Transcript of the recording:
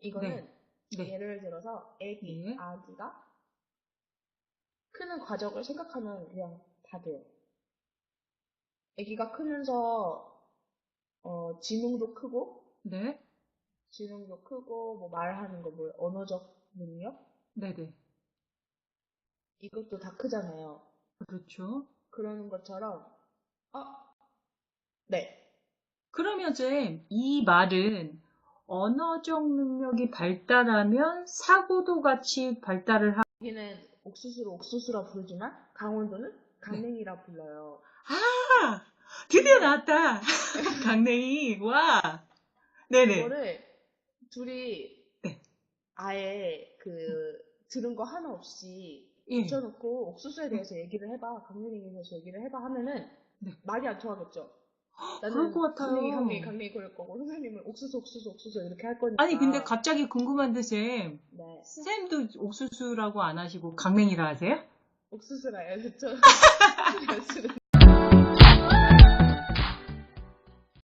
이거는 네. 예를 들어서 애기, 네. 아기가 크는 과정을 생각하면 그냥 다 돼요. 아기가 크면서 어, 지능도 크고 네. 지능도 크고 뭐 말하는 거 뭐 언어적 능력 네네. 이것도 다 크잖아요. 그렇죠. 그러는 것처럼 어, 네. 그러면 쌤, 이 말은 언어적 능력이 발달하면 사고도 같이 발달을 하, 여기는 옥수수를 옥수수라 부르지만 강원도는 강냉이라 불러요. 아! 드디어 나왔다! 강냉이, 와! 네네. 이거를 둘이 네. 아예 그 들은 거 하나 없이 예. 붙여놓고 옥수수에 대해서 얘기를 해봐, 강냉이에 대해서 얘기를 해봐 하면은 네. 말이 안 통하겠죠. 그럴 것 같아요. 강냉이, 강냉이, 강냉이 그럴 거고 선생님은 옥수수, 옥수수, 옥수수 이렇게 할 거니까. 아니, 근데 갑자기 궁금한데, 쌤. 네. 쌤도 옥수수라고 안 하시고 강냉이라 하세요? 옥수수라 해야겠죠.